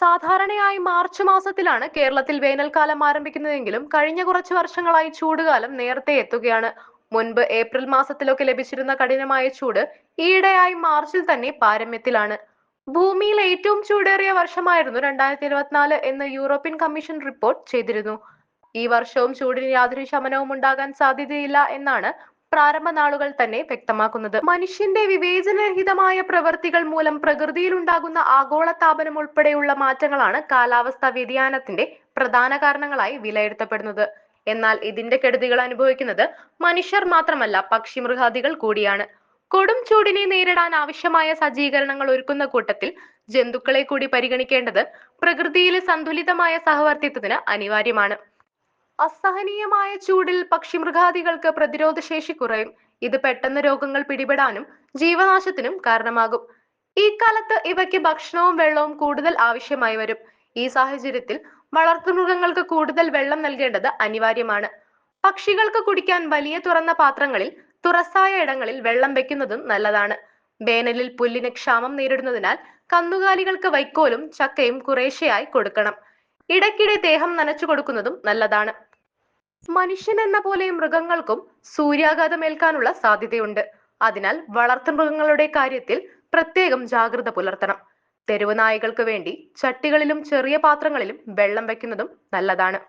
സാധാരണയായി മാർച്ച് മാസത്തിലാണ് കേരളത്തിൽ വേനൽക്കാലം ആരംഭിക്കുന്നതെങ്കിലും കഴിഞ്ഞ കുറച്ച് വർഷങ്ങളായി ചൂടുകാലം നേരത്തെ എത്തുകയാണ്. മുൻപ് ഏപ്രിൽ മാസത്തിലൊക്കെ ലഭിച്ചിരുന്ന കഠിനമായ ചൂട് ഈയിടെയായി മാർച്ചിൽ തന്നെ പാരമ്യത്തിലാണ്. ഭൂമിയിൽ ഏറ്റവും ചൂടേറിയ വർഷമായിരുന്നു രണ്ടായിരത്തി ഇരുപത്തിനാല് എന്ന് യൂറോപ്യൻ കമ്മീഷൻ റിപ്പോർട്ട് ചെയ്തിരുന്നു. ഈ വർഷവും ചൂടിന് യാതൊരു ശമനവും ഉണ്ടാകാൻ സാധ്യതയില്ല എന്നാണ് പ്രാരംഭ നാളുകൾ തന്നെ വ്യക്തമാക്കുന്നത്. മനുഷ്യന്റെ വിവേചനരഹിതമായ പ്രവൃത്തികൾ മൂലം പ്രകൃതിയിൽ ഉണ്ടാകുന്ന ആഗോളതാപനം ഉൾപ്പെടെയുള്ള മാറ്റങ്ങളാണ് കാലാവസ്ഥാ വ്യതിയാനത്തിന്റെ പ്രധാന കാരണങ്ങളായി വിലയിരുത്തപ്പെടുന്നത്. എന്നാൽ ഇതിന്റെ കെടുതികൾ അനുഭവിക്കുന്നത് മനുഷ്യർ മാത്രമല്ല പക്ഷിമൃഗാദികൾ കൂടിയാണ്. കൊടും ചൂടിനെ നേരിടാൻ ആവശ്യമായ സജ്ജീകരണങ്ങൾ ഒരുക്കുന്ന കൂട്ടത്തിൽ ജന്തുക്കളെ കൂടി പരിഗണിക്കേണ്ടത് പ്രകൃതിയിലെ സന്തുലിതമായ സഹവർത്തിത്വത്തിന് അനിവാര്യമാണ്. അസഹനീയമായ ചൂടിൽ പക്ഷിമൃഗാദികൾക്ക് പ്രതിരോധ ശേഷി കുറയും. ഇത് പെട്ടെന്ന് രോഗങ്ങൾ പിടിപെടാനും ജീവനാശത്തിനും കാരണമാകും. ഈ കാലത്ത് ഇവയ്ക്ക് ഭക്ഷണവും വെള്ളവും കൂടുതൽ ആവശ്യമായി വരും. ഈ സാഹചര്യത്തിൽ വളർത്തുമൃഗങ്ങൾക്ക് കൂടുതൽ വെള്ളം നൽകേണ്ടത് അനിവാര്യമാണ്. പക്ഷികൾക്ക് കുടിക്കാൻ വലിയ തുറന്ന പാത്രങ്ങളിൽ തുറസായ ഇടങ്ങളിൽ വെള്ളം വെക്കുന്നതും നല്ലതാണ്. വേനലിൽ പുല്ലിന് ക്ഷാമം നേരിടുന്നതിനാൽ കന്നുകാലികൾക്ക് വൈക്കോലും ചക്കയും കുറേശ്ശെയായി കൊടുക്കണം. ഇടയ്ക്കിടെ ദേഹം നനച്ചു കൊടുക്കുന്നതും നല്ലതാണ്. മനുഷ്യൻ എന്ന പോലെ മൃഗങ്ങൾക്കും സൂര്യാഘാതം ഏൽക്കാനുള്ള സാധ്യതയുണ്ട്. അതിനാൽ വളർത്തുമൃഗങ്ങളുടെ കാര്യത്തിൽ പ്രത്യേകം ജാഗ്രത പുലർത്തണം. തെരുവ് നായകൾക്ക് വേണ്ടി ചട്ടികളിലും ചെറിയ പാത്രങ്ങളിലും വെള്ളം വെക്കുന്നതും നല്ലതാണ്.